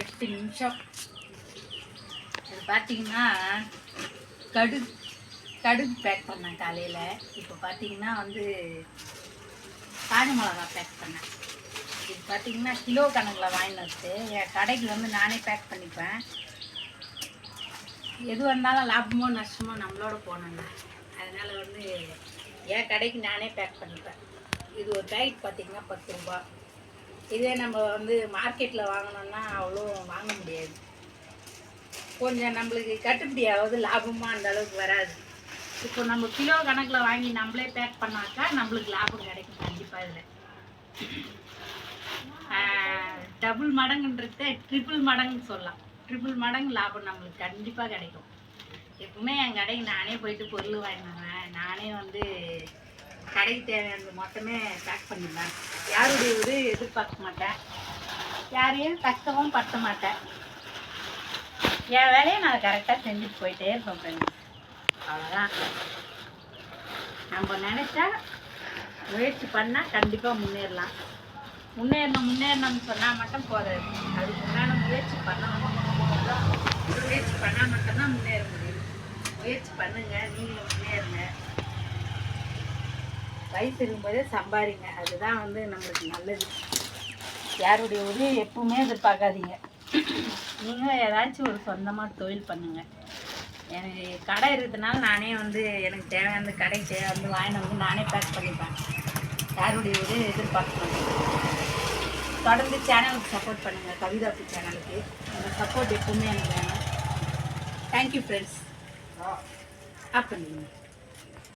எட்டு நிமிஷம். இது பார்த்தீங்கன்னா கடுகு கடுகு பேக் பண்ணேன் காலையில். இப்போ பார்த்தீங்கன்னா வந்து காஞ்ச மிளகா பேக் பண்ணேன். இது பார்த்தீங்கன்னா கிலோ கணக்கில் வாங்கிட்டு வந்து என் கடைக்கு வந்து நானே பேக் பண்ணிப்பேன். எது வந்தாலும் லாபமோ நஷ்டமோ நம்மளோட போனோங்க அதனால் வந்து என் கடைக்கு நானே பேக் பண்ணிப்பேன். இது ஒரு பேக்கெட் பார்த்தீங்கன்னா பத்து ரூபா இதே நம்ம வந்து மார்க்கெட்டில் வாங்கினோம்னா அவ்வளோ வாங்க முடியாது. கொஞ்சம் நம்மளுக்கு கட்டுப்படியாவது லாபமாக அந்த அளவுக்கு வராது. இப்போ நம்ம கிலோ கணக்கில் வாங்கி நம்மளே பேக் பண்ணாக்கா நம்மளுக்கு லாபம் கிடைக்கும் கண்டிப்பாக இதில். டபுள் மடங்குன்றத ட்ரிபிள் மடங்குன்னு சொல்லலாம். ட்ரிபிள் மடங்கு லாபம் நம்மளுக்கு கண்டிப்பாக கிடைக்கும். எப்பவுமே என் கடைக்கு நானே போயிட்டு பொருள் வாங்கினேன். நானே வந்து கடைக்கு தேவையானது மொத்தமே பேக் பண்ணிப்பேன் யாருடைய ஒரு எதிர்பார்க்க மாட்டேன். யாரையும் கஷ்டமும் படுத்த மாட்டேன். என் வேலையை நான் கரெக்டாக செஞ்சுட்டு போயிட்டே இருப்பேன் ஃப்ரெண்ட்ஸ் அவ்வளோதான் நம்ம நினச்சா முயற்சி பண்ணால் கண்டிப்பாக முன்னேறலாம். முன்னேறணும் முன்னேறணும்னு சொன்னால் மட்டும் போதாது. அதுக்கு உண்டான முயற்சி பண்ணணும். முயற்சி பண்ணால் மட்டும்தான் முன்னேற முடியும். முயற்சி பண்ணுங்கள் நீங்களும் முன்னேறுங்க. வயசு இருக்கும்போதே சம்பாதிங்க அதுதான் வந்து நம்மளுக்கு நல்லது. யாருடைய உதவி எப்பவுமே எதிர்பார்க்காதீங்க. நீங்களும் ஏதாச்சும் ஒரு சொந்தமாக தொழில் பண்ணுங்க. எனக்கு கடை இருக்கிறதுனால நானே வந்து எனக்கு தேவையான கடைக்கு தேவை வந்து வாங்கிட்டு வந்து நானே பேக் பண்ணிப்பேன். யாருடைய உதவி எதிர்பார்க்க தொடர்ந்து சேனலுக்கு சப்போர்ட் பண்ணுங்கள் கவிதாப்பு சேனலுக்கு அந்த சப்போர்ட் எப்பவுமே எனக்கு வேணும். தேங்க்யூ ஃப்ரெண்ட்ஸ் ஆஃப் பண்ணிடுங்க